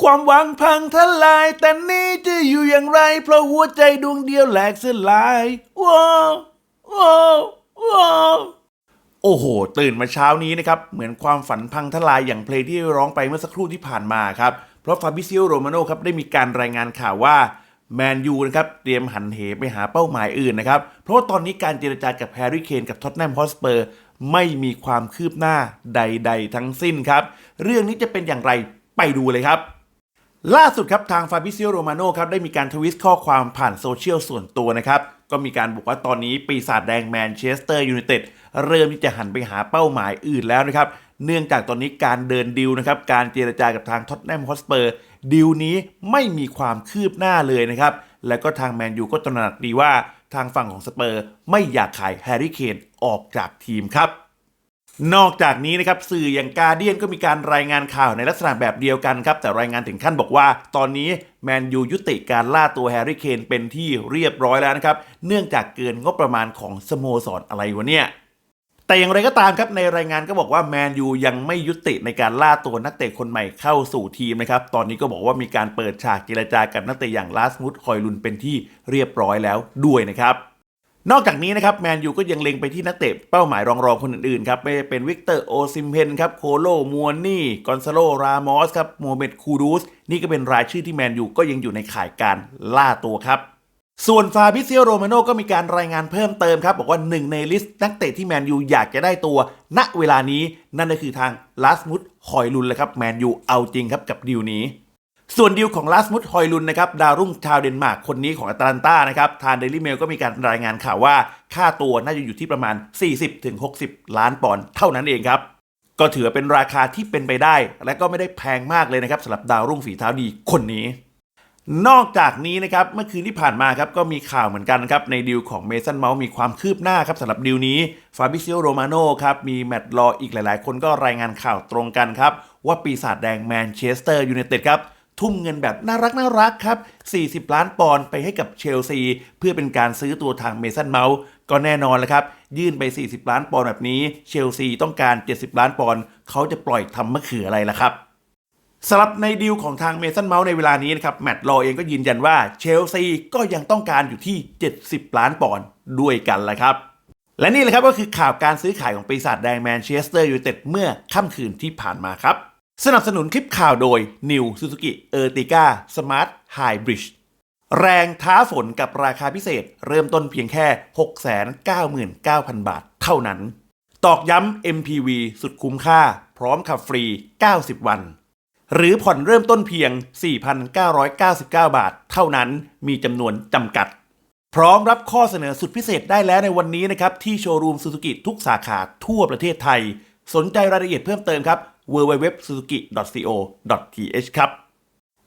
ความหวังพังทลาย แต่นี้จะอยู่อย่างไร เพราะหัวใจดวงเดียวแหลกสลายว้าวว้าวว้าวโอ้โห ตื่นมาเช้านี้นะครับ เหมือนความฝันพังทลายอย่างเพลงที่ร้องไปเมื่อสักครู่ที่ผ่านมาครับ เพราะฟาบิซิโอโรมาโนครับได้มีการรายงานข่าวว่าแมนยูนะครับเตรียมหันเหไปหาเป้าหมายอื่นนะครับ เพราะาตอนนี้การเจรจากับแฮร์รี่เคนกับท็อตแนมฮอสเปอร์ไม่มีความคืบหน้าใด ๆ ทั้งสิ้นครับ เรื่องนี้จะเป็นอย่างไรไปดูเลยครับ ล่าสุดครับทางฟาบิซิโอโรมาโนครับได้มีการทวิตข้อความผ่านโซเชียลส่วนตัวนะครับ ก็มีการบอกว่าตอนนี้ปีศาจแดงแมนเชสเตอร์ยูไนเต็ดเริ่มที่จะหันไปหาเป้าหมายอื่นแล้วนะครับ เนื่องจากตอนนี้การเดินดิวนะครับ การเจรจากับทางท็อตแนมฮอสเปอร์ดิวนี้ไม่มีความคืบหน้าเลยนะครับ แล้วก็ทางแมนยูก็ตระหนักดีว่าทางฝั่งของสเปอร์ไม่อยากขายแฮร์รี่เคนออกจากทีมครับ นอกจากนี้นะครับสื่ออย่างกาเดียนก็มีการรายงานข่าวในลักษณะแบบเดียวกันครับ แต่รายงานถึงขั้นบอกว่า ตอนนี้แมนยูยุติการล่าตัวแฮร์รี่เคนเป็นที่เรียบร้อยแล้วนะครับ เนื่องจากเกินงบประมาณของสโมสรอะไรวะเนี่ยแต่อย่างไรก็ตามครับในรายงานก็บอกว่าแมนยูยังไม่ยุติในการล่าตัวนักเตะคนใหม่เข้าสู่ทีมนะครับ ตอนนี้ก็บอกว่ามีการเปิดฉากเจรจากับนักเตะอย่างลาสมุดคอยลุนเป็นที่เรียบร้อยแล้วด้วยนะครับ นอกจากนี้นะครับแมนยูก็ยังเล็งไปที่นักเตะเป้าหมายรองๆคนอื่นๆครับไม่เป็นวิกเตอร์โอซิมเพนครับโคโลมัวนี่กอนซาโลรามอสครับโมเมดคูดูสนี่ก็เป็นรายชื่อที่แมนยูก็ยังอยู่ในข่ายการล่าตัวครับ ส่วนฟาบิเซียโรมาโนก็มีการรายงานเพิ่มเติมครับ บอกว่าหนึ่งในลิสต์นักเตะที่แมนยูอยากจะได้ตัว ณเวลานี้นั่นก็คือทางลาสมุดคอยลุนเลยครับแมนยูเอาจริงครับกับดีลนี้ ส่วนดีลของลาสมุดฮอยลุนนะครับดาวรุ่งชาวเดนมาร์กคนนี้ของแอตแลนตานะครับทางเดลิเมลก็มีการรายงานข่าวว่า ค่าตัวน่าจะอยู่ที่ประมาณ 40-60 ล้านปอนด์เท่านั้นเองครับ ก็ถือเป็นราคาที่เป็นไปได้ และก็ไม่ได้แพงมากเลยนะครับสำหรับดาวรุ่งฝีเท้าดีคนนี้ นอกจากนี้นะครับเมื่อคืนที่ผ่านมาครับก็มีข่าวเหมือนกันครับในดีลของเมสันเมาส์มีความคืบหน้าครับสำหรับดีลนี้ฟาบิซิโอโรมาโนครับมีแมตต์รออีกหลาย ๆ คนก็รายงานข่าวตรงกันครับว่าปีศาจแดงแมนเชสเตอร์ยูไนเต็ดครับ ทุ่มเงินแบบน่ารักน่ารักครับ 40 ล้านปอนด์ไปให้กับเชลซี เพื่อเป็นการซื้อตัวทางเมสันเมาส์ก็แน่นอนแล้วครับ ยื่นไป 40 ล้านปอนด์แบบนี้เชลซีต้องการ 70 ล้านปอนด์เขาจะปล่อยทำมะเขืออะไรล่ะครับสำหรับในดีลของทางเมสันเมาส์ในเวลานี้นะครับแมตต์ลอเองก็ยืนยันว่าเชลซีก็ยังต้องการอยู่ที่ 70 ล้านปอนด์ด้วยกันแหละครับ และนี่แหละครับก็คือข่าวการซื้อขายของปีศาจแดงแมนเชสเตอร์ยูไนเต็ดเมื่อค่ำคืนที่ผ่านมาครับ สนับสนุนคลิปข่าวโดย New Suzuki Ertiga Smart Hybrid แรงท้าฝนกับราคาพิเศษ เริ่มต้นเพียงแค่ 699,000 บาทเท่านั้น ตอกย้ำ MPV สุดคุ้มค่า พร้อมขับฟรี 90 วัน หรือผ่อนเริ่มต้นเพียง 4,999 บาท เท่านั้นมีจำนวนจำกัด พร้อมรับข้อเสนอสุดพิเศษได้แล้วในวันนี้นะครับ ที่โชว์รูมซูซูกิทุกสาขาทั่วประเทศไทย สนใจรายละเอียดเพิ่มเติมครับ www.suzuki.co.th ครับ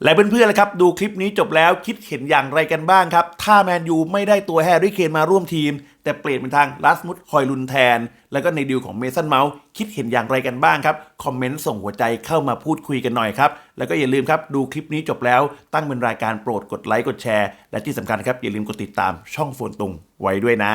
และเพื่อนๆล่ะครับดูคลิปนี้จบแล้วคิดเห็นอย่างไรกันบ้างครับ ถ้าแมนยูไม่ได้ตัวแฮร์รี่เคนมาร่วมทีม แต่เปลี่ยนเป็นทางลาสมุดคอยลุนแทน แล้วก็ในดีลของเมสันเมาส์คิดเห็นอย่างไรกันบ้างครับ คอมเมนต์ส่งหัวใจเข้ามาพูดคุยกันหน่อยครับ แล้วก็อย่าลืมครับ ดูคลิปนี้จบแล้วตั้งเป็นรายการโปรดกดไลค์กดแชร์ และที่สำคัญครับอย่าลืมกดติดตามช่องโฟนตุงไว้ด้วยนะ